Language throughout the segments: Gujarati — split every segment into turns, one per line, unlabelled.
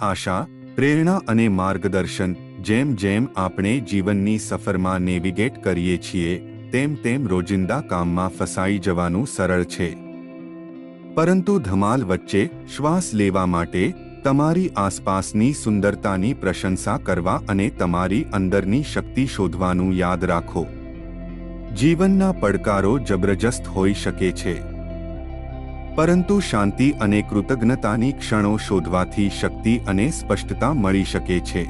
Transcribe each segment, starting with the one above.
આશા, પ્રેરણા અને માર્ગદર્શન જેમ જેમ આપણે જીવનની સફરમાં નેવિગેટ કરીએ છીએ, તેમ તેમ રોજિંદા કામમાં ફસાઈ જવાનું સરળ છે. પરંતુ ધમાલ વચ્ચે શ્વાસ લેવા માટે તમારી આસપાસની સુંદરતાની પ્રશંસા કરવા અને તમારી અંદરની શક્તિ શોધવાનું યાદ રાખો. જીવનના પડકારો જબરજસ્ત હોઈ શકે છે. પરંતુ શાંતિ અને કૃતજ્ઞતાની ક્ષણો શોધવાથી શક્તિ અને સ્પષ્ટતા મળી શકે છે.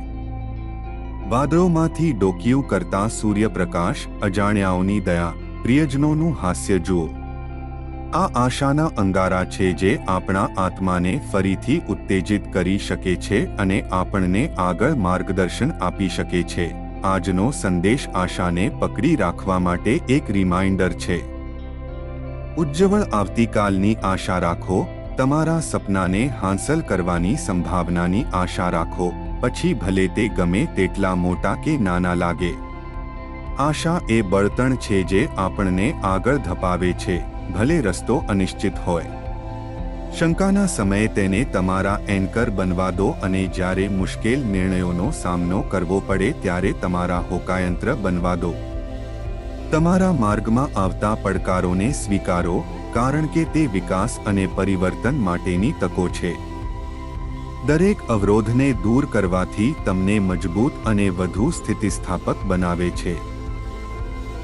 વાદળોમાંથી ડોકિયું કરતા સૂર્યપ્રકાશ, અજાણ્યાઓની દયા, પ્રિયજનોનું હાસ્ય જુઓ. આ આશાના અંગારા છે જે આપણા આત્માને ફરીથી ઉત્તેજિત કરી શકે છે અને આપણને આગળ માર્ગદર્શન આપી શકે છે. આજનો સંદેશ આશાને પકડી રાખવા માટે એક રિમાઇન્ડર છે. ઉજ્જવળ આવતીકાલની આશા રાખો, તમારા સપનાને હાંસલ કરવાની સંભાવનાની આશા રાખો, પછી ભલે તે ગમે તેટલા મોટા કે નાના લાગે. આશા એ બળતણ છે જે આપણને આગળ ધપાવે છે, ભલે રસ્તો અનિશ્ચિત હોય. શંકાના સમયે તેને તમારા એન્કર બનવા દો અને જ્યારે મુશ્કેલ નિર્ણયોનો સામનો કરવો પડે ત્યારે તમારા હોકાયંત્ર બનવા દો. તમારા માર્ગમાં આવતા પડકારોને સ્વીકારો, કારણ કે તે વિકાસ અને પરિવર્તન માટેની તકો છે. દરેક અવરોધને દૂર કરવાથી તમને મજબૂત અને વધુ સ્થિતિસ્થાપક બનાવે છે.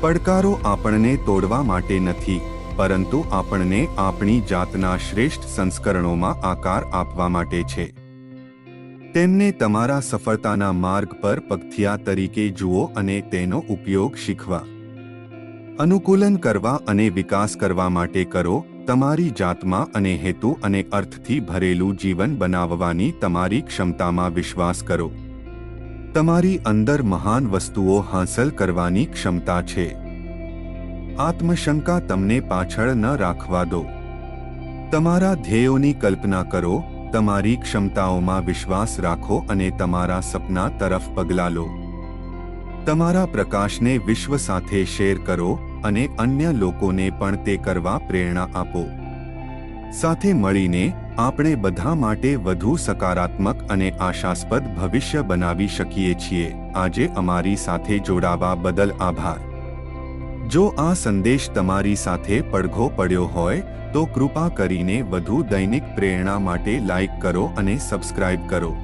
પડકારો આપણને તોડવા માટે નથી, પરંતુ આપણને આપણી જાતના શ્રેષ્ઠ સંસ્કરણોમાં આકાર આપવા માટે છે. તેમને તમારા સફળતાના માર્ગ પર પગથિયા તરીકે જુઓ અને તેનો ઉપયોગ શીખવા. અનુકૂલન કરવા અને વિકાસ કરવા માટે કરો, તમારી જાતમાં અને હેતુ અને અર્થથી ભરેલું જીવન બનાવવાની તમારી ક્ષમતામાં વિશ્વાસ કરો. તમારી અંદર મહાન વસ્તુઓ હાંસલ કરવાની ક્ષમતા છે. આત્મશંકા તમને પાછળ ન રાખવા દો. તમારા ધ્યેયોની કલ્પના કરો, તમારી ક્ષમતાઓમાં વિશ્વાસ રાખો અને તમારા સપના તરફ પગલાં લો. તમારા પ્રકાશને વિશ્વ સાથે શેર કરો અને અન્ય લોકોને પણ તે કરવા પ્રેરણા આપો. સાથે મળીને, આપણે બધા માટે વધુ સકારાત્મક અને આશાસ્પદ ભવિષ્ય બનાવી શકીએ છીએ. આજે અમારી સાથે જોડાવા બદલ આભાર. જો આ સંદેશ તમારી સાથે પડઘો પડ્યો હોય, તો કૃપા કરીને વધુ દૈનિક પ્રેરણા માટે લાઇક કરો અને સબસ્ક્રાઇબ કરો.